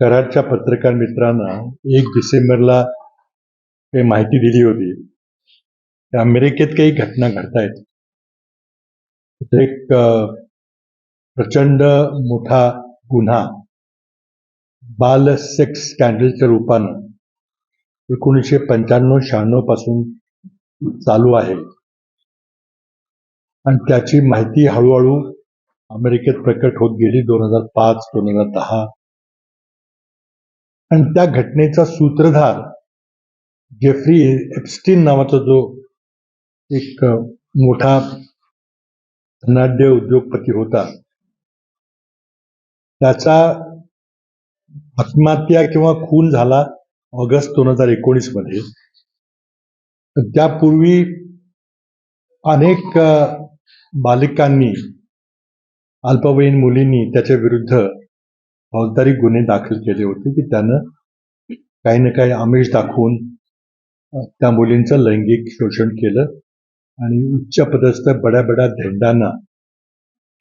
कराडच्या पत्रकार मित्रांना एक डिसेंबरला काही माहिती दिली होती. अमेरिकेत काही घटना घडतायत. एक प्रचंड मोठा गुन्हा बाल सेक्स स्कॅन्डलच्या रूपानं एकोणीसशे पंच्याण्णव शहाण्णवपासून चालू आहे. आणि त्याची माहिती हळूहळू अमेरिकेत प्रकट होत गेली दोन हजार पाच दोन हजार दहा. आणि त्या घटनेचा सूत्रधार जेफ्री एप्स्टीन नावाचा जो एक मोठा धनाढ्य उद्योगपती होता त्याचा आत्महत्या किंवा खून झाला ऑगस्ट दोन हजार एकोणीसमध्ये. त्यापूर्वी अनेक बालिकांनी अल्पवयीन मुलींनी त्याच्या विरुद्ध फौजदारी गुन्हे दाखल केले होते की त्यानं काही ना काही आमिष दाखवून त्या मुलींचं लैंगिक शोषण केलं आणि उच्च पदस्थ बड्या बड्या धेंडांना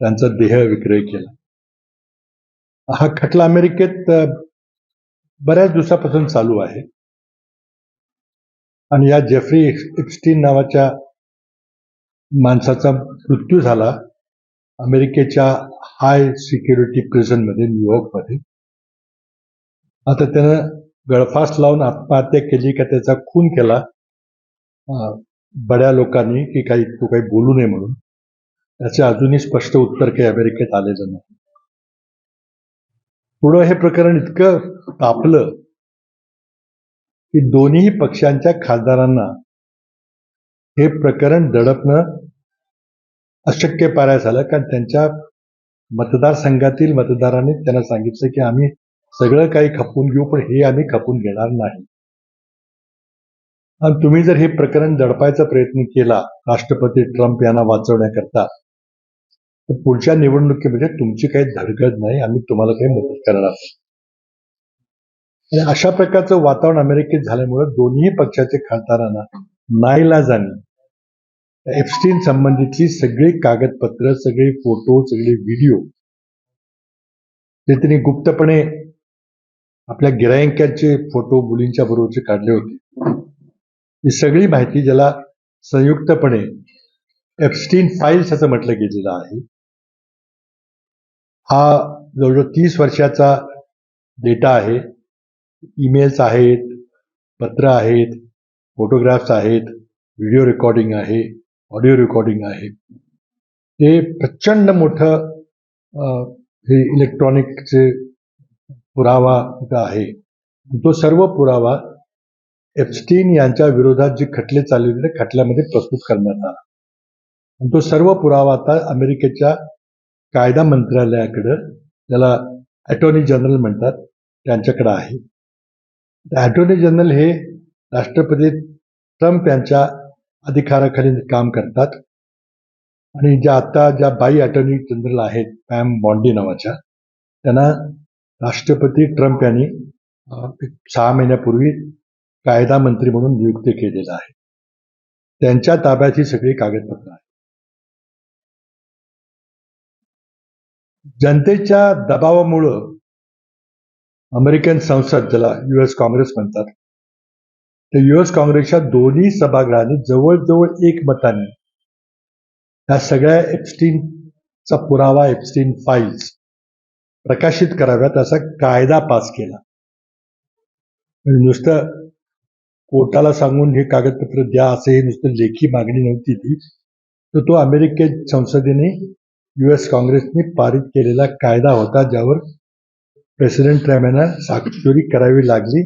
त्यांचा देह विक्रय केला. हा खटला अमेरिकेत बऱ्याच दिवसापासून चालू आहे. आणि या जेफ्री एप्स्टीन नावाच्या माणसाचा मृत्यू झाला. अमेरिकेच्या हाय सिक्युरिटी प्रिझनमध्ये न्यूयॉर्कमध्ये आता त्यानं गळफास लावून आत्महत्या केली का त्याचा खून केला बड्या लोकांनी की काही तो काही बोलू नये म्हणून त्याचे अजूनही स्पष्ट उत्तर काही अमेरिकेत आलेलं नाही. पुढं हे प्रकरण इतकं तापलं की दोन्ही पक्षांच्या खासदारांना हे प्रकरण दडपणं अशक्य पाराय झालं कारण त्यांच्या मतदारसंघातील मतदारांनी त्यांना सांगितलं की आम्ही सगळं काही खपून घेऊ पण हे आम्ही खपून घेणार नाही आणि तुम्ही जर हे प्रकरण दडपायचा प्रयत्न केला राष्ट्रपती ट्रम्प यांना वाचवण्याकरता तर पुढच्या निवडणुकीमध्ये तुमची काही धडगड नाही आम्ही तुम्हाला काही मदत करणार नाही. अशा प्रकारचं वातावरण अमेरिकेत झाल्यामुळे दोन्ही पक्षाचे खासदारांना नाईलाजाने एफस्टीन संबंधितली सगळी कागदपत्र सगळे फोटो सगळे व्हिडिओ ते त्यांनी गुप्तपणे आपल्या गिरायकांचे फोटो मुलींच्या बरोबरचे काढले होते. ही सगळी माहिती ज्याला संयुक्तपणे एफस्टीन फाईल्स असं म्हटलं गेलेलं आहे हा जवळजवळ तीस वर्षाचा डेटा आहे. ईमेल्स आहेत पत्र आहेत फोटोग्राफ्स आहेत व्हिडिओ रेकॉर्डिंग आहे. ऑडिओ रेकॉर्डिंग आहे. हे प्रचंड मोठं हे इलेक्ट्रॉनिकचे पुरावा इथं आहे. तो सर्व पुरावा एप्स्टीन यांच्या विरोधात जे खटले चालले ते खटल्यामध्ये प्रस्तुत करण्यात आला. आणि तो सर्व पुरावा आता अमेरिकेच्या कायदा मंत्रालयाकडं त्याला अटॉर्नी जनरल म्हणतात त्यांच्याकडे आहे. अटॉर्नी जनरल हे राष्ट्रपती ट्रम्प यांच्या अधिकाराखाली काम करतात. आणि ज्या आता ज्या बाई अटर्नी जनरल आहेत पॅम बॉन्डी नावाच्या त्यांना राष्ट्रपती ट्रम्प यांनी सहा महिन्यापूर्वी कायदा मंत्री म्हणून नियुक्त केलेलं आहे. त्यांच्या ताब्यात ही सगळी कागदपत्र आहेत. जनतेच्या दबावामुळं अमेरिकन संसद ज्याला युएस काँग्रेस म्हणतात तर युएस काँग्रेसच्या दोन्ही सभागृहांनी जवळजवळ एकमताने ह्या या सगळ्या एप्स्टीनचा पुरावा एप्स्टीन फाईल्स प्रकाशित कराव्यात असा कायदा पास केला. म्हणजे नुसतं कोर्टाला सांगून हे कागदपत्र द्या असं हे नुसतं लेखी मागणी नव्हती ती. तर तो अमेरिकेत संसदेने युएस काँग्रेसने पारित केलेला कायदा होता ज्यावर प्रेसिडेंट ट्रम्प यांना स्वाक्षरी करावी लागली.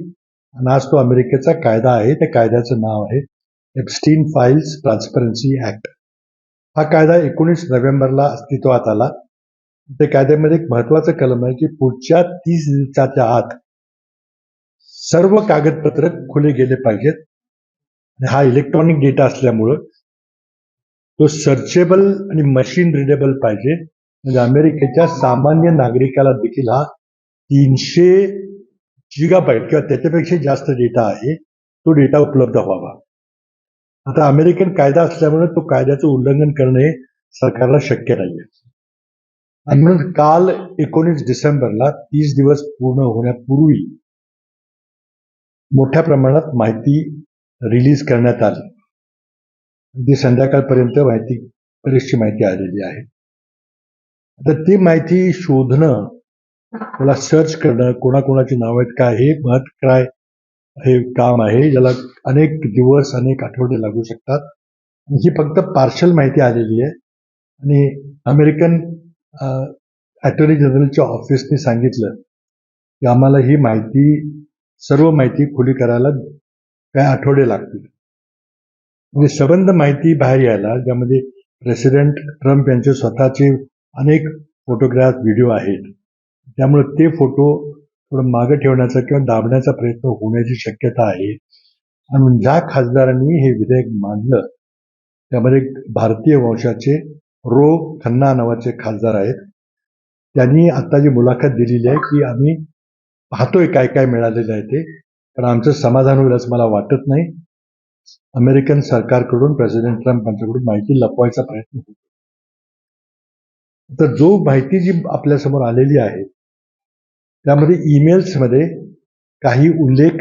आणि आज तो अमेरिकेचा कायदा आहे त्या कायद्याचं नाव आहे एप्स्टीन फाईल्स ट्रान्सपरन्सी ऍक्ट हा कायदा एकोणीस नोव्हेंबरला अस्तित्वात आला. त्या कायद्यामध्ये एक महत्वाचं कलम आहे की पुढच्या तीस दिवसाच्या आत सर्व कागदपत्र खुले गेले पाहिजेत. आणि हा इलेक्ट्रॉनिक डेटा असल्यामुळं तो सर्चेबल आणि मशीन रिडेबल पाहिजे. म्हणजे अमेरिकेच्या सामान्य नागरिकाला देखील हा तीनशे जिगाबाईट किंवा त्याच्यापेक्षा जास्त डेटा आहे तो डेटा उपलब्ध व्हावा. आता अमेरिकन कायदा असल्यामुळे तो कायद्याचं उल्लंघन करणे सरकारला शक्य नाहीये. आणि म्हणून काल एकोणीस डिसेंबरला तीस दिवस पूर्ण होण्यापूर्वी मोठ्या प्रमाणात माहिती रिलीज करण्यात आली. अगदी संध्याकाळपर्यंत माहिती बरीचशी माहिती आलेली आहे. आता ती माहिती शोधणं त्याला सर्च करणं कोणाकोणाची नावं आहेत काय हे मत काय हे काम आहे ज्याला अनेक दिवस अनेक आठवडे लागू शकतात. आणि ही फक्त पार्शल माहिती आलेली आहे. आणि अमेरिकन अटॉर्नी जनरलच्या ऑफिसने सांगितलं की आम्हाला ही माहिती सर्व माहिती खुली करायला काय आठवडे लागतील. म्हणजे सबंध माहिती बाहेर यायला ज्यामध्ये प्रेसिडेंट ट्रम्प यांचे स्वतःचे अनेक फोटोग्राफ व्हिडिओ आहेत. त्यामुळे ते फोटो थोडं मागे ठेवण्याचा किंवा दाबण्याचा प्रयत्न होण्याची शक्यता आहे. आणि ज्या खासदारांनी हे विधेयक मांडलं त्यामध्ये भारतीय वंशाचे रो खन्ना नावाचे खासदार आहेत. त्यांनी आता जी मुलाखत दिलेली आहे की आम्ही पाहतोय काय काय मिळालेलं आहे ते. पण आमचं समाधान होईल असं मला वाटत नाही. अमेरिकन सरकारकडून प्रेसिडेंट ट्रम्प यांच्याकडून माहिती लपवायचा प्रयत्न होतो तर जो माहिती जी आपल्यासमोर आलेली आहे त्यामध्ये ईमेल्समध्ये काही उल्लेख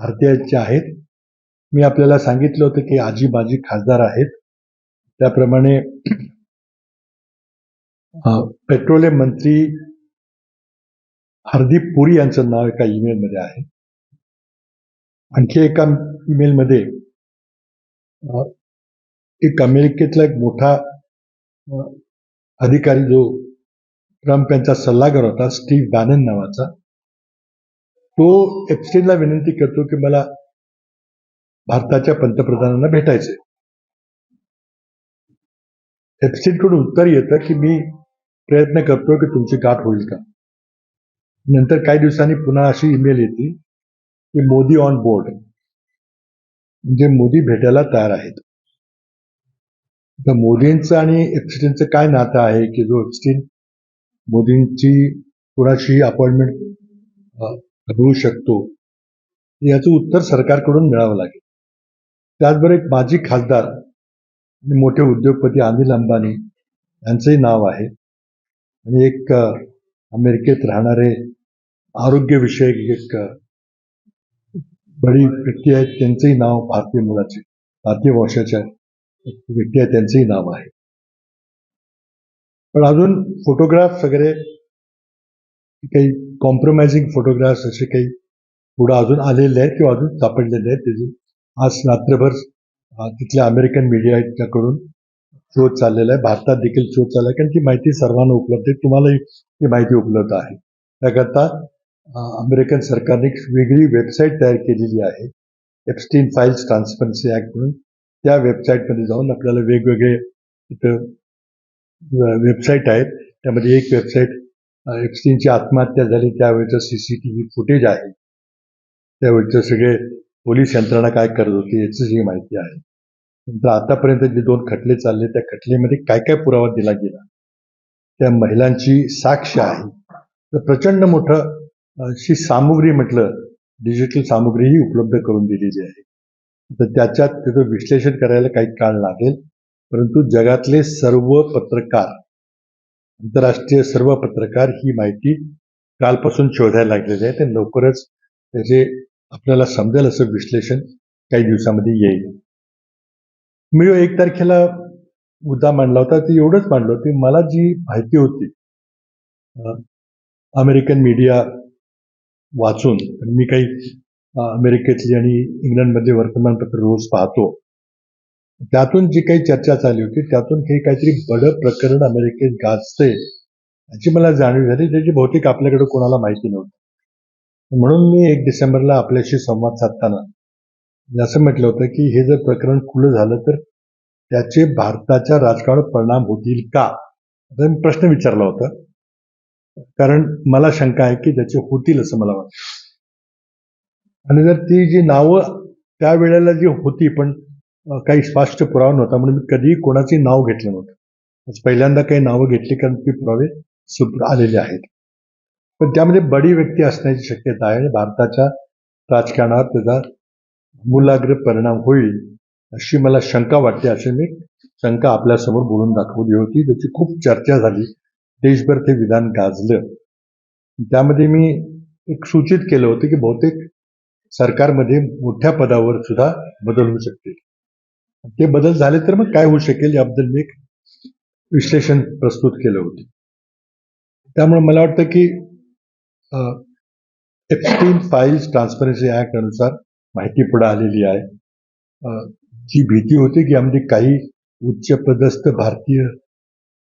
भारतीयांचे आहेत. मी आपल्याला सांगितलं होतं की आजी बाजी खासदार आहेत. त्याप्रमाणे पेट्रोलियम मंत्री हरदीप पुरी यांचं नाव एका ईमेलमध्ये आहे. आणखी एका ईमेलमध्ये एक अमेरिकेतला एक मोठा अधिकारी जो ट्रम्प यांचा सल्लागार होता स्टीव्ह बॅनन नावाचा. तो एप्स्टेनला विनंती करतो की मला भारताच्या पंतप्रधानांना भेटायचे एप्स्टेनकडून उत्तर येतं की मी प्रयत्न करतो की तुमची गाठ होईल का. नंतर काही दिवसांनी पुन्हा अशी ईमेल येते की मोदी ऑन बोर्ड. म्हणजे मोदी भेटायला तयार आहेत. तर मोदींचं आणि एप्स्टीनचं काय नातं आहे की जो एप्स्टीन मोदींची कुणाशी अपॉइंटमेंट होऊ शकतो याचं उत्तर सरकारकडून मिळावं लागेल. त्याचबरोबर एक माजी खासदार आणि मोठे उद्योगपती अनिल अंबानी यांचंही नाव आहे. आणि एक अमेरिकेत राहणारे आरोग्यविषयक एक बडी व्यक्ती आहेत त्यांचंही नाव भारतीय मुलाचे भारतीय वंशाच्या व्यक्ती आहेत त्यांचंही नाव आहे. पण अजून फोटोग्राफ्स वगैरे काही कॉम्प्रोमाइजिंग फोटोग्राफ्स असे काही पुढं अजून आलेले आहेत किंवा अजून सापडलेले आहेत. त्याची आज रात्रभर तिथल्या अमेरिकन मीडियाच्याकडून शोध चाललेला आहे. भारतात देखील शोध चालला आहे. कारण ती माहिती सर्वांना उपलब्ध आहे. तुम्हालाही ती माहिती उपलब्ध आहे. त्याकरता अमेरिकन सरकारने वेगळी वेबसाईट तयार केलेली आहे. एप्स्टीन फाईल्स ट्रान्सपरन्सी ऍक्ट म्हणून. त्या वेबसाईटमध्ये जाऊन आपल्याला वेगवेगळे तिथं वेबसाईट आहेत. त्यामध्ये एक वेबसाईट एप्स्टीनची आत्महत्या झाली त्यावेळेचं सीसीटीव्ही फुटेज आहे. त्यावेळेचं सगळे पोलीस यंत्रणा काय करत होती याची जी माहिती आहे. नंतर आतापर्यंत जे दोन खटले चालले त्या खटलेमध्ये काय काय पुरावा दिला गेला? त्या महिलांची साक्ष आहे. तर प्रचंड मोठं अशी सामुग्री म्हटलं डिजिटल सामुग्रीही उपलब्ध करून दिलेली आहे. तर त्याच्यात त्याचं विश्लेषण करायला काही काळ लागेल. परंतु जगातले सर्व पत्रकार आंतरराष्ट्रीय सर्व पत्रकार ही माहिती कालपासून शोधायला लागलेली आहे. ते लवकरच त्याचे आपल्याला समजेल असं विश्लेषण काही दिवसामध्ये येईल. मी एक तारखेला मुद्दा मांडला होता. ते एवढंच मांडलं की मला जी माहिती होती अमेरिकन मीडिया वाचून मी काही अमेरिकेतली आणि इंग्लंडमधली वर्तमानपत्र रोज पाहतो त्यातून जी काही चर्चा चालली होती त्यातून काही काहीतरी बडं प्रकरण अमेरिकेत गाजते याची मला जाणीव झाली त्याची बहुतेक आपल्याकडे कोणाला माहिती नव्हती. म्हणून मी एक डिसेंबरला आपल्याशी संवाद साधताना असं म्हटलं होतं की हे जर प्रकरण खुलं झालं तर त्याचे भारताच्या राजकारणावर परिणाम होतील का? असा मी प्रश्न विचारला होता. कारण मला शंका आहे की त्याचे होतील असं मला वाटतं. आणि जर ती जी नावं त्यावेळेला जी होती पण काही स्पष्ट पुरावा नव्हता म्हणून मी कधीही कोणाचे नाव घेतलं नव्हतं. आज पहिल्यांदा काही नावं घेतली कारण ती पुरावे सुप्र आलेले आहेत. पण त्यामध्ये बडी व्यक्ती असण्याची शक्यता आहे. भारताच्या राजकारणावर त्याचा मूलाग्र परिणाम होईल अशी मला शंका वाटते अशी मी शंका आपल्यासमोर बोलून दाखवली होती. त्याची खूप चर्चा झाली. देशभर ते विधान गाजलं. त्यामध्ये मी एक सूचित केलं होतं की बहुतेक सरकारमध्ये मोठ्या पदावर सुद्धा बदल होऊ शकतील. ते बदल झाले तर मग काय होऊ शकेल याबद्दल मी एक विश्लेषण प्रस्तुत केलं होतं. त्यामुळे मला वाटतं की एक्स्ट्रीम फाईल्स ट्रान्सपरन्सी ऍक्ट अनुसार माहिती पुढे आलेली आहे. जी भीती होती की आमची काही उच्च पदस्थ भारतीय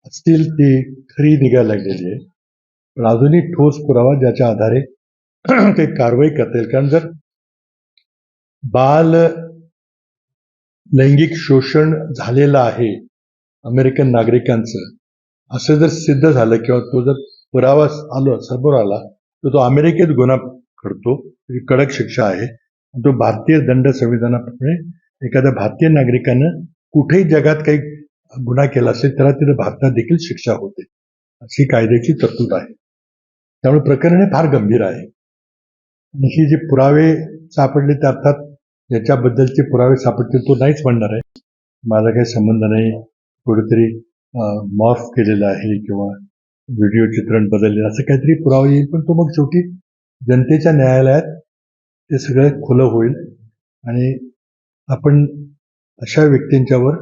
असतील ती खरी निघायला लागलेली आहे. पण अजूनही ठोस पुरावा ज्याच्या आधारे ते कारवाई करता येईल. कारण जर बाल लैंगिक शोषण झालेलं आहे अमेरिकन नागरिकांचं. असं जर सिद्ध झालं किंवा तो जर पुरावा आलो समोर आला तर तो अमेरिकेत गुन्हा करतो कडक शिक्षा आहे. तो भारतीय दंड संविधानाप्रमाणे एखाद्या भारतीय नागरिकानं कुठेही जगात काही गुन्हा केला असेल त्याला तिथे भारतात देखील शिक्षा होते. अशी कायद्याची तरतूद आहे. त्यामुळे प्रकरण हे फार गंभीर आहे. आणि हे जे पुरावे सापडले ते अर्थात याच्याबद्दलचे पुरावे सापडतील तो नाहीच म्हणणार आहे. माझा काही संबंध नाही. कुठेतरी मॉर्फ केलेला आहे किंवा व्हिडिओ चित्रण बदललेलं असं काहीतरी पुरावा येईल पण तो मग शेवटी जनतेच्या न्यायालयात ते सगळं खुलं होईल आणि आपण अशा व्यक्तींच्यावर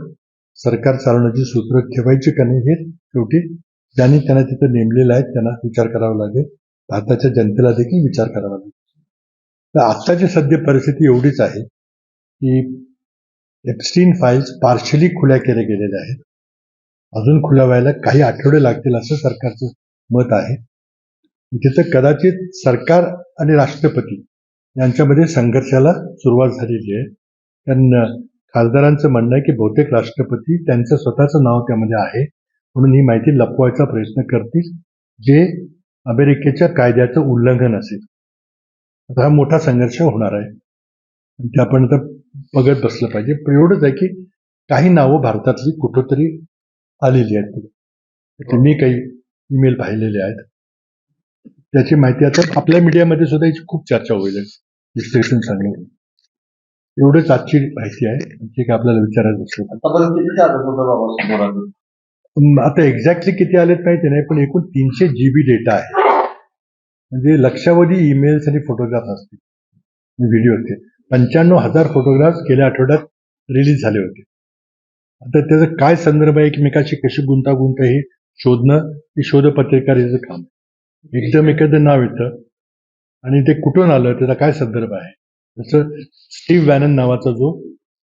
सरकार चालवण्याची सूत्र ठेवायची का नाही हे शेवटी ज्यांनी त्यांना तिथं नेमलेलं आहे त्यांना विचार करावा लागेल. भारताच्या जनतेला देखील विचार करावा लागेल. तर आत्ताची सध्या परिस्थिती एवढीच आहे की एपस्टीन फाईल्स पार्शली खुल्या केल्या गेलेल्या आहेत. अजून खुल्या व्हायला काही आठवडे लागतील असं सरकारचं मत आहे. तिथं कदाचित सरकार आणि राष्ट्रपती यांच्यामध्ये संघर्षाला सुरुवात झालेली आहे. त्यांना खासदारांचं म्हणणं आहे की बहुतेक राष्ट्रपती त्यांचं स्वतःचं नाव त्यामध्ये आहे. म्हणून ही माहिती लपवायचा प्रयत्न करतील. जे अमेरिकेच्या कायद्याचं उल्लंघन असेल. आता हा मोठा संघर्ष होणार आहे. आणि ते आपण आता बघत बसलं पाहिजे. पण एवढंच आहे की काही नावं भारतातली कुठंतरी आलेली आहेत पुढे मी काही ईमेल पाहिलेले आहेत. त्याची माहिती आता आपल्या मीडियामध्ये सुद्धा याची खूप चर्चा होईल. विश्लेषण होईल. एवढंच आजची माहिती आहे. आणखी काय आपल्याला विचारायचं असेल. आता एक्झॅक्टली किती आलेत माहिती नाही पण एकूण तीनशे जीबी डेटा आहे. म्हणजे लक्षावधी ईमेल्स आणि फोटोग्राफ असतील. व्हिडिओ होते पंच्याण्णव हजार फोटोग्राफ गेल्या आठवड्यात रिलीज झाले होते. आता त्याचा काय संदर्भ आहे एकमेकाशी कशी गुंतागुंत हे शोधणं हे शोधपत्रिकारीचं काम एकदम एखादं नाव येतं आणि ते कुठून आलं त्याचा काय संदर्भ आहे? जसं स्टीव्ह वॅनन नावाचा जो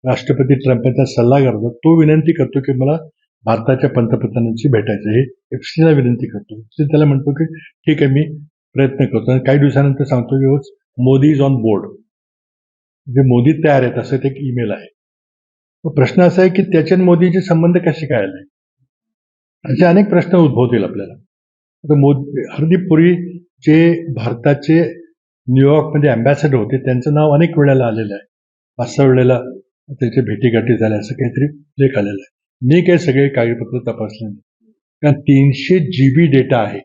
राष्ट्रपती ट्रम्पचा सल्लागार होता तो विनंती करतो की मला भारताच्या पंतप्रधानांशी भेटायचं हे एफसीला विनंती करतो. ते त्याला म्हणतो की ठीक आहे मी प्रयत्न करतो. आणि काही दिवसानंतर सांगतो की हो, मोदी इज ऑन बोर्ड जे मोदी तयार आहेत असं ते एक ईमेल आहे. प्रश्न असा आहे की त्याचे आणि मोदीचे संबंध कसे काय आले? असे अनेक प्रश्न उद्भवतील आपल्याला. आता मोदी हरदीप पुरी जे भारताचे न्यूयॉर्कमध्ये अँबॅसेडर होते त्यांचं नाव अनेक वेळेला आलेलं आहे. पाच सहा वेळेला त्याच्या भेटीगाठी झाल्या असं काहीतरी लेख आलेला आहे. मी काही सगळे कागदपत्र तपासले नाही. कारण तीनशे जी बी डेटा आहे.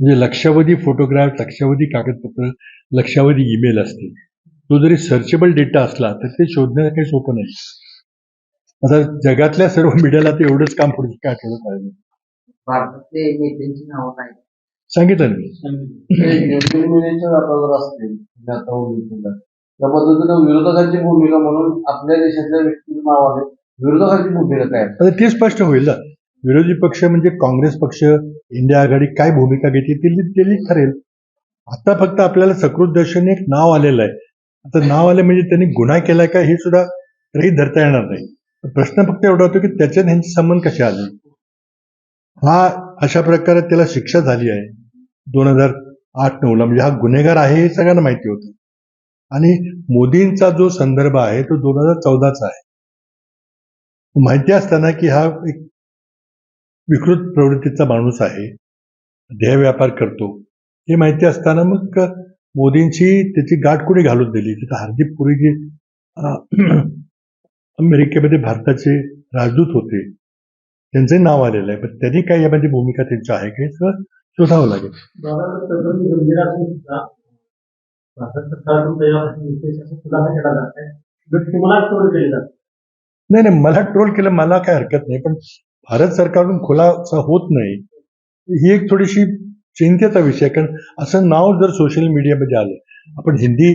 म्हणजे लक्षावधी फोटोग्राफ लक्षावधी कागदपत्र लक्षावधी ईमेल असतील. तो जरी सर्चेबल डेटा असला तर ते शोधणं काही सोपं नाही. आता जगातल्या सर्व मीडियाला ते एवढंच काम पुढे काय आठवडत आहे? भारतातले नेत्यांची नावं काय? सांगितलं मी त्या पद्धतीनं विरोधकांची भूमिका म्हणून आपल्या देशातल्या व्यक्तीचं नाव आले. विरोधकांची भूमिका काय? आता ते स्पष्ट होईल ना. विरोधी पक्ष म्हणजे काँग्रेस पक्ष इंडिया आघाडी काय भूमिका घेते ते ठरेल. आता फक्त आपल्याला सकृत दर्शनी एक नाव आलेलं आहे. आता नाव आलं म्हणजे त्यांनी गुन्हा केला का हे सुद्धा तरी धरता येणार नाही. प्रश्न फक्त एवढा होतो की त्याच्यात ह्यांचे संबंध कसे आले? हा अशा प्रकारे त्याला शिक्षा झाली आहे. दोन हजार आठ नऊला म्हणजे हा गुन्हेगार आहे हे सगळ्यांना माहिती होतं. आणि मोदींचा जो संदर्भ आहे तो दोन हजार चौदाचा आहे. माहिती असताना की हा एक विकृत प्रवृत्तीचा माणूस आहे. ध्येय व्यापार करतो. हे माहिती असताना मग मोदींची त्याची गाठ कुणी घालून दिली? तिथं हरदीप पुरी जे अमेरिकेमध्ये भारताचे राजदूत होते. त्यांचंही नाव आलेलं आहे. पण त्यांनी काय यामध्ये भूमिका त्यांची आहे का सगळं शोधावं लागेल. नाही नाही मला ट्रोल केलं मला काय हरकत नाही. पण भारत सरकारकडून खुलासा होत नाही. ही एक थोडीशी चिंतेचा विषय आहे. कारण असं नाव जर सोशल मीडियामध्ये आलं आपण हिंदी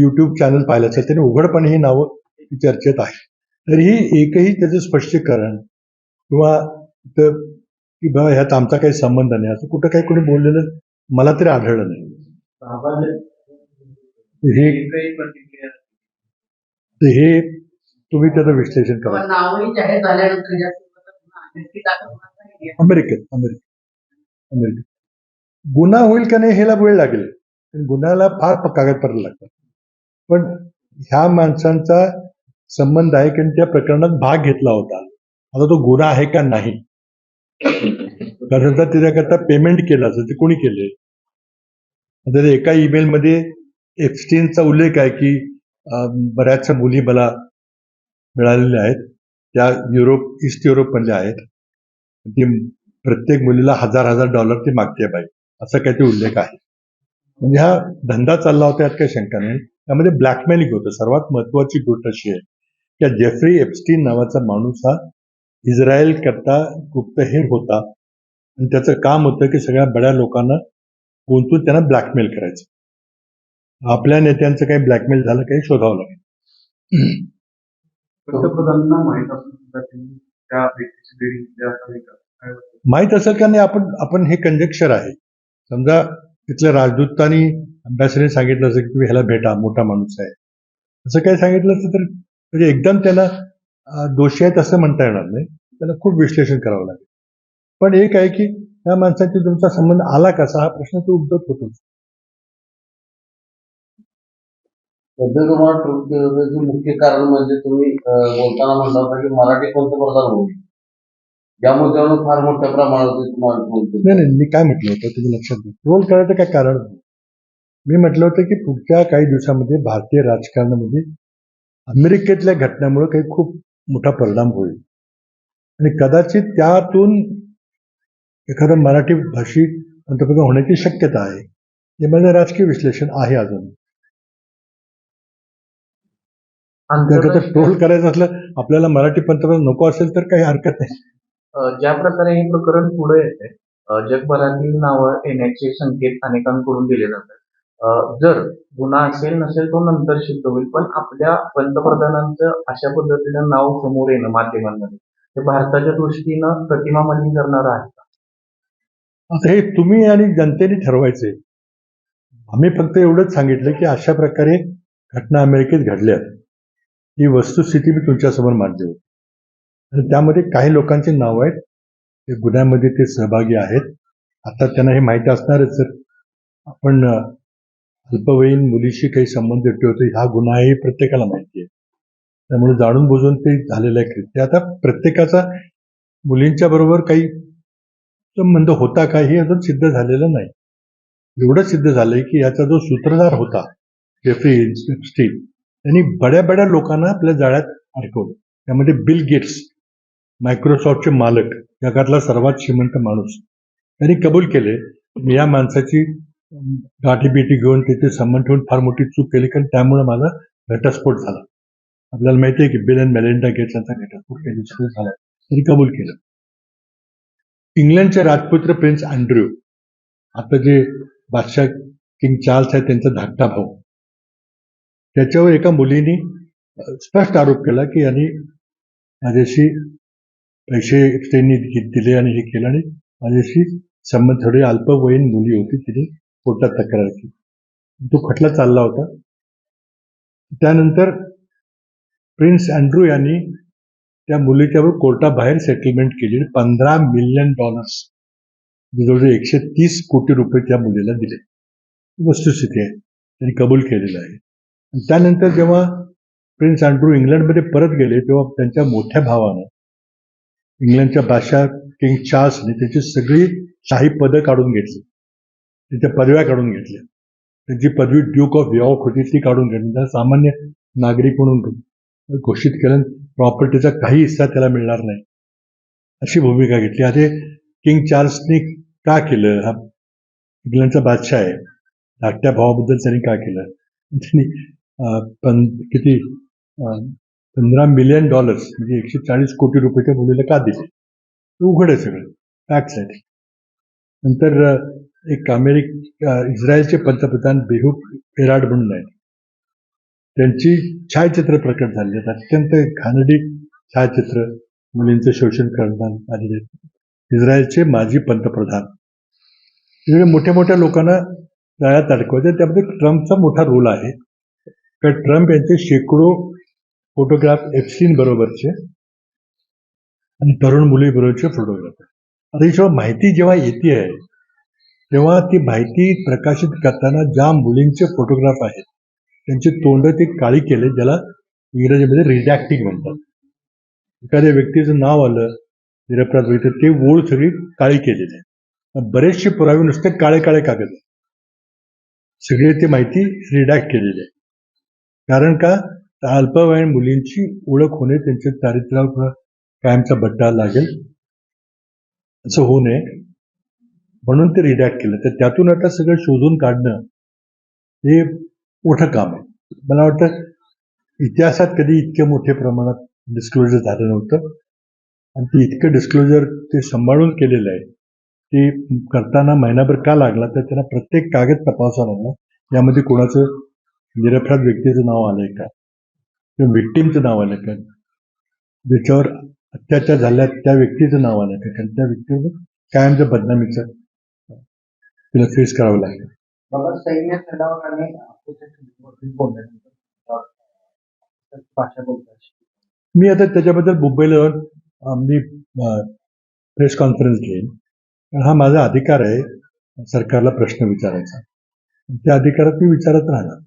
युट्यूब चॅनल पाहिलं असेल त्याने उघडपणे ही नावं चर्चेत आहे तरीही एकही त्याचं स्पष्टीकरण किंवा की बाबा ह्यात आमचा काही संबंध नाही असं कुठं काही कोणी बोललेलं मला तरी आढळलं नाही. हे हे तुम्ही त्याचं विश्लेषण करा. पण नावही जाहीर गुन्हा होईल का नाही ह्याला वेळ लागेल. पण गुन्ह्याला फार कागदपत्र लागतात. पण ह्या माणसांचा संबंध आहे की त्या प्रकरणात भाग घेतला होता. आता तो गुन्हा आहे का नाही? कारण त्याच्याकरता पेमेंट केलं असेल ते कोणी केले आता एका ईमेलमध्ये एक्सचेंजचा उल्लेख आहे की बऱ्याचशा मुली मला मिळालेल्या आहेत. त्या युरोप ईस्ट युरोपमधल्या आहेत. ती प्रत्येक मुलीला हजार हजार डॉलर ती मागते बाई. असा काहीतरी उल्लेख आहे. म्हणजे हा धंदा चालला होता यात काही शंका नाही. त्यामध्ये ब्लॅकमेलिंग होतं. सर्वात महत्वाची गोष्ट अशी आहे की जेफ्री एप्स्टीन नावाचा माणूस हा इस्रायल करता गुप्तहेर होता. आणि त्याचं काम होतं की सगळ्या बड्या लोकांना गुंतून त्यांना ब्लॅकमेल करायचं. आपल्या नेत्यांचं काही ब्लॅकमेल झालं काही शोधावं लागेल. पंतप्रधानांना माहीत असून असेल का नाही आपण आपण हे कंजेक्चर आहे. समजा तिथल्या राजदूतांनी अभ्यासाने सांगितलं असेल की तुम्ही ह्याला भेटा मोठा माणूस आहे. असं काही सांगितलं असतं तर म्हणजे एकदम त्याला दोषी आहेत असं म्हणता येणार नाही. त्याला खूप विश्लेषण करावं लागेल. पण एक आहे की त्या माणसाची तुमचा संबंध आला कसा हा प्रश्न तो उद्भवत होतोच सध्या तुम्हाला मुख्य कारण म्हणजे तुम्ही बोलताना म्हणला की मराठी पंतप्रधान होईल. या मुद्द्यावर फार मोठ्या प्रमाणात तुम्हाला ट्रोल नाही नाही मी काय म्हटलं होतं तुम्ही लक्षात घ्या. रोल करायचं काय कारण नाही. मी म्हटलं होतं की पुढच्या काही दिवसामध्ये भारतीय राजकारणामध्ये अमेरिकेतल्या घटनांमुळे काही खूप मोठा परिणाम होईल. आणि कदाचित त्यातून एखादं मराठी भाषिक पंतप्रधान होण्याची शक्यता आहे. हे माझं राजकीय विश्लेषण आहे अजून. ट्रोल करायचं असलं आपल्याला मराठी पंतप्रधान नको असेल तर काही हरकत नाही. ज्या प्रकारे हे प्रकरण पुढे येते जगभरातील नावं येण्याचे संकेत अनेकांकडून दिले जातात. जर गुन्हा असेल नसेल तो नंतर सिद्ध होईल पण आपल्या पंतप्रधानांचं अशा पद्धतीनं नाव समोर येणं माध्यमांमध्ये हे भारताच्या दृष्टीनं प्रतिमा मलिन करणार आहे का? आता हे तुम्ही आणि जनतेने ठरवायचे आम्ही फक्त एवढंच सांगितलं की अशा प्रकारे घटना अमेरिकेत घडल्या ही वस्तुस्थिती मी तुमच्यासमोर मांडली होती आणि त्यामध्ये काही लोकांची नाव आहेत. ते गुन्ह्यामध्ये ते सहभागी आहेत. आता त्यांना हे माहिती असणारच सर आपण अल्पवयीन मुलीशी काही संबंध ठेवतो हा गुन्हा हे प्रत्येकाला माहिती आहे. त्यामुळे जाणून बुजून ते झालेलं आहे कृत्य आता प्रत्येकाचा मुलींच्या बरोबर काही संबंध होता का हे अजून सिद्ध झालेलं नाही. एवढं सिद्ध झालंय की याचा जो सूत्रधार होता जेफ्री स्टील त्यांनी बड्या बड्या लोकांना आपल्या जाळ्यात अडकवलं. त्यामध्ये बिल गेट्स मायक्रोसॉफ्टचे मालक जगातला सर्वात श्रीमंत माणूस. त्यांनी कबूल केले मी या माणसाची अं, गाठीबिटी घेऊन तिथे संबंध ठेवून फार मोठी चूक केली कारण त्यामुळे माझा घटस्फोट झाला. आपल्याला माहिती आहे की बिल अँड मेलिंडा गेट्स यांचा घटस्फोट काही झाला. त्यांनी कबूल केलं. इंग्लंडचे राजपुत्र प्रिन्स अँड्र्यू आता जे बादशाह किंग चार्ल्स आहे त्यांचा धाकटा भाऊ. त्याच्यावर एका मुलीने स्पष्ट आरोप केला की यांनी माझ्याशी पैसे त्यांनी दिले आणि हे केलं आणि माझ्याशी संबंध थोडी अल्पवयीन मुली होती तिने कोर्टात तक्रार केली. तो खटला चालला होता. त्यानंतर प्रिन्स अँड्रू यांनी त्या मुलीच्यावर कोर्टाबाहेर सेटलमेंट केली पंधरा मिलियन डॉलर्स जवळजवळ एकशे तीस कोटी रुपये त्या मुलीला दिले. वस्तुस्थिती आहे. त्यांनी कबूल केलेलं आहे. त्यानंतर जेव्हा प्रिन्स अँड्रू इंग्लंडमध्ये परत गेले तेव्हा त्यांच्या मोठ्या भावानं इंग्लंडच्या बादशाह किंग चार्ल्सने त्याची सगळी शाही पदं काढून घेतली. त्याच्या पदव्या काढून घेतल्या. त्यांची पदवी ड्यूक ऑफ यॉर्क होती ती काढून घेतली. त्याला सामान्य नागरिक म्हणून घोषित केलं. प्रॉपर्टीचा काही हिस्सा त्याला मिळणार नाही. अशी भूमिका घेतली. आता किंग चार्ल्सने का केलं? हा इंग्लंडचा बादशाह आहे. धाकट्या भावाबद्दल त्यांनी का केलं? त्यांनी पण किती पंधरा मिलियन डॉलर्स म्हणजे एकशे चाळीस कोटी रुपये त्या मुलीला का दिले? ते उघड आहे सगळं फॅक्ट्स आहेत नंतर एक अमेरिक इस्रायलचे पंतप्रधान बेहूक फेराड म्हणून आहेत. त्यांची छायाचित्र प्रकट झाली आहेत. अत्यंत घाणडी छायाचित्र मुलींचं शोषण करण्यात आलेले आहेत. इस्रायलचे माजी पंतप्रधान. तिकडे मोठ्या मोठ्या लोकांना जाळ्यात अडकवायचं त्यामध्ये ट्रम्पचा मोठा रोल आहे. कारण ट्रम्प यांचे शेकडो फोटोग्राफ एफसीन बरोबरचे आणि तरुण मुली बरोबरचे फोटोग्राफ आता ही जेव्हा माहिती जेव्हा येते आहे तेव्हा ती माहिती प्रकाशित करताना ज्या मुलींचे फोटोग्राफ आहेत त्यांचे तोंड ते काळी केले ज्याला इंग्रजीमध्ये रिडॅक्टिंग म्हणतात. एखाद्या व्यक्तीचं नाव आलं निरपराध व्यक्ती ते ओळ सगळी काळी केलेली आहे. बरेचसे पुरावे नुसते काळे काळे कागद सगळी सगळे ते माहिती रिडॅक्ट केलेली आहे कारण का? अल्पवयीन मुलींची ओळख होणे त्यांच्या चारित्र्यावर कायमचा बड्डा लागेल असं होऊ नये. म्हणून ते रिडॅक्ट केलं. तर त्यातून आता सगळं शोधून काढणं हे मोठं काम आहे. मला वाटतं इतिहासात कधी इतक्या मोठ्या प्रमाणात डिस्क्लोजर झालं नव्हतं. आणि ते इतकं डिस्क्लोजर ते सांभाळून केलेलं आहे. ते करताना महिनाभर का लागला तर त्यांना प्रत्येक कागद तपासावा लागला. यामध्ये कोणाचं निरपराध व्यक्तीचं नाव आलंय का? किंवा विक्टीमचं नाव आलं का? ज्याच्यावर अत्याचार झाल्या त्या व्यक्तीचं नाव आलं का? कारण त्या व्यक्तीवर कायमचं बदनामीचं तिला फेस करावं लागेल. सैन्य आणि मी आता त्याच्याबद्दल मुंबईला जाऊन मी प्रेस कॉन्फरन्स घेईन. कारण हा माझा अधिकार आहे सरकारला प्रश्न विचारायचा. त्या अधिकारात मी विचारत राहणार.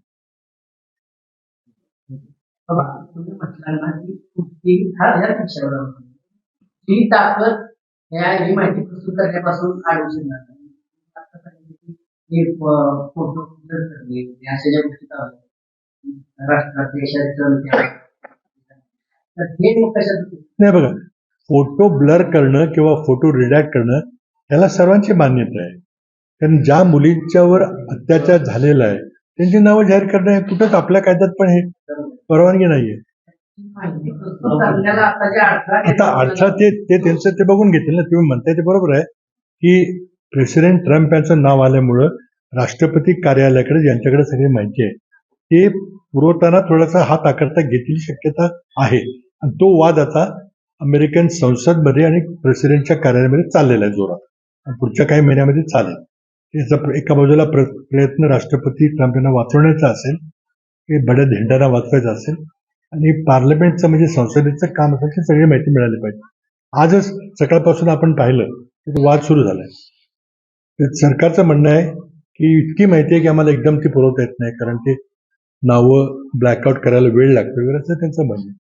बाबा तुम्ही म्हटलं ना की कुठली हा या विषयावर आपण. ही ताकद ही माहिती प्रस्तुत करण्यापासून शकणार नाही. फोटो या अशा ज्या गोष्टी राष्ट्रात देशात नाही बघा फोटो ब्लर करणं किंवा फोटो रिडॅक्ट करणं याला सर्वांची मान्यता आहे कारण ज्या मुलींच्यावर अत्याचार झालेला आहे त्यांची नावं जाहीर करणं हे कुठंच आपल्या कायद्यात पण हे परवानगी नाहीये. आता अडथळा ते त्यांचं ते बघून घेतील ना. तुम्ही म्हणताय ते बरोबर आहे की प्रेसिडेंट ट्रम्प यांचं नाव आल्यामुळं राष्ट्रपती कार्यालयाकडे यांच्याकडे सगळी माहिती आहे. ते पुरवताना थोडासा हात आकारता घेतील शक्यता आहे. आणि तो वाद आता अमेरिकन संसदमध्ये आणि प्रेसिडेंटच्या कार्यालयामध्ये चाललेला आहे जोरात. आणि पुढच्या काही महिन्यामध्ये चालेल. याचा एका बाजूला प्र प्रयत्न राष्ट्रपती ट्रम्प यांना वाचवण्याचा असेल की बड्या धेंडांना वाचवायचा असेल आणि पार्लमेंटचं म्हणजे संसदेचं काम असेल की सगळी माहिती मिळाली पाहिजे. आजच सकाळपासून आपण पाहिलं की वाद सुरू झालाय. सरकारचं म्हणणं आहे की इतकी माहिती आहे की आम्हाला एकदम ती पुरवता येत नाही कारण ते नावं ब्लॅकआउट करायला वेळ लागतो वगैरे असं त्यांचं म्हणणं.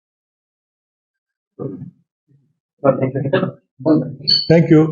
आहे. थँक्यू